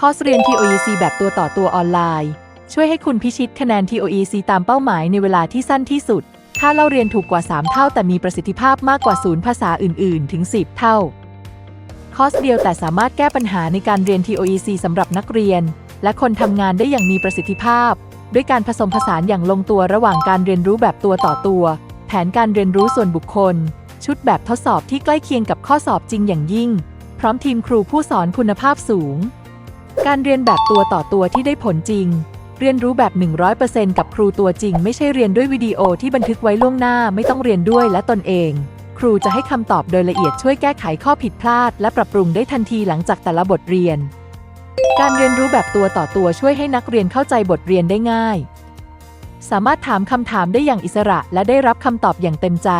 คอร์สเรียน TOEC แบบตัวต่อตัวออนไลน์ ช่วยให้คุณพิชิตคะแนน TOEC ตามเป้าหมายในเวลาที่สั้นที่สุด ค่าเล่าเรียนถูกกว่า 3 เท่า แต่มีประสิทธิภาพมากกว่าศูนย์ภาษาอื่น ๆ ถึง 10 เท่า คอร์สเดียวแต่สามารถแก้ปัญหาในการเรียน TOEC สำหรับนักเรียน และคนทำงานได้อย่างมีประสิทธิภาพ ด้วยการผสมผสานอย่างลงตัวระหว่างการเรียนรู้แบบตัวต่อตัว แผนการเรียนรู้ส่วนบุคคล ชุดแบบทดสอบที่ใกล้เคียงกับข้อสอบจริงอย่างยิ่ง พร้อมทีมครูผู้สอนคุณภาพสูง การเรียนแบบตัวต่อตัวที่ได้ผลจริง เรียนรู้แบบ 100%กับครูตัวจริง ไม่ใช่เรียนด้วยวิดีโอที่บันทึกไว้ล่วงหน้าไม่ต้องเรียนด้วยและตนเอง ครูจะให้คำตอบโดยละเอียดช่วยแก้ไขข้อผิดพลาด และปรับปรุงได้ทันทีหลังจากแต่ละบทเรียน การเรียนรู้แบบตัวต่อตัวช่วยให้นักเรียนเข้าใจบทเรียนได้ง่าย สามารถถามคำถามได้อย่างอิสระและได้รับคำตอบอย่างเต็มใจ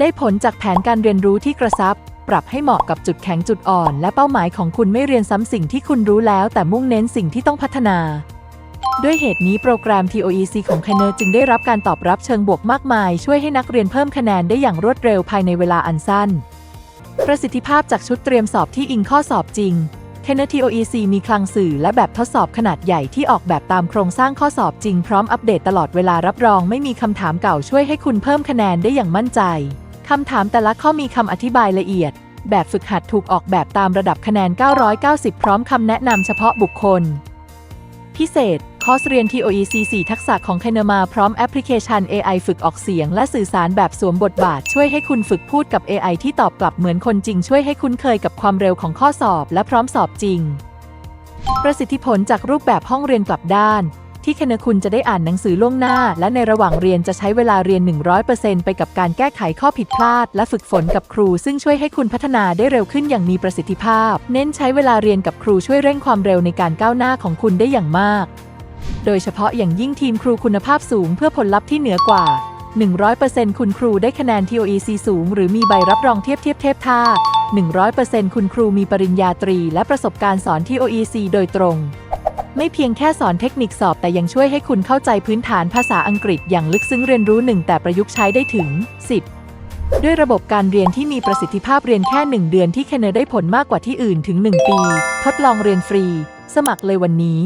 ได้ผลจากแผนการเรียนรู้ที่กระชับ ปรับให้เหมาะกับจุดแข็งจุดอ่อน และเป้าหมายของคุณไม่เรียนซ้ำสิ่งที่คุณรู้แล้ว แต่มุ่งเน้นสิ่งที่ต้องพัฒนา ด้วยเหตุนี้โปรแกรม TOEC ของ k คเนอร์จึงได้รับการตอบรับเชิงบวกมากมาย ช่วยให้นักเรียนเพิ่มคะแนนได้อย่างรวดเร็วภายในเวลาอันสั้น ประสิทธิภาพจากชุดเตรียมสอบที่อิงข้อสอบจริง k คเนอร์ TOEC มีคลังสื่อและแบบทดสอบขนาดใหญ่ที่ออกแบบตามโครงสร้างข้อสอบจริงพร้อมอัปเดตตลอดเวลารับรองไม่มีคำถามเก่าช่วยให้คุณเพิ่มคะแนนได้อย่างมั่นใจ คำถามแต่ละข้อมีคำอธิบายละเอียด แบบฝึกหัดถูกออกแบบตามระดับคะแนน 990 พร้อมคำแนะนำเฉพาะบุคคล พิเศษ คอร์สเรียน TOEC 4 ทักษะของคเนมาพร้อมแอปพลิเคชัน AI ฝึกออกเสียง และสื่อสารแบบสวมบทบาท ช่วยให้คุณฝึกพูดกับ AI ที่ตอบกลับเหมือนคนจริง ช่วยให้คุ้นเคยกับความเร็วของข้อสอบ และพร้อมสอบจริง ประสิทธิผลจากรูปแบบห้องเรียนกลับด้าน ที่คณคุณจะได้อ่านหนังสือล่วงหน้า และในระหว่างเรียนจะใช้เวลาเรียน 100%ไปกับการแก้ไขข้อผิดพลาด และฝึกฝนกับครู ซึ่งช่วยให้คุณพัฒนาได้เร็วขึ้นอย่างมีประสิทธิภาพ เน้นใช้เวลาเรียนกับครูช่วยเร่งความเร็วในการก้าวหน้าของคุณได้อย่างมาก โดยเฉพาะอย่างยิ่งทีมครูคุณภาพสูงเพื่อผลลัพธ์ที่เหนือกว่า 100%คุณครูได้คะแนน TOEC สูง หรือมีใบรับรองเทียบเทียบเทพท่า100%คุณครูมีปริญญาตรี และประสบการณ์สอน TOEC โดยตรง ไม่เพียงแค่สอนเทคนิคสอบแต่ยังช่วยให้คุณเข้าใจพื้นฐานภาษาอังกฤษอย่างลึกซึ้งเรียนรู้หนึ่งแต่ประยุกต์ใช้ได้ถึง 10 ด้วยระบบการเรียนที่มีประสิทธิภาพเรียนแค่ 1 เดือนที่แคนาได้ผลมากกว่าที่อื่นถึง 1 ปี ทดลองเรียนฟรี สมัครเลยวันนี้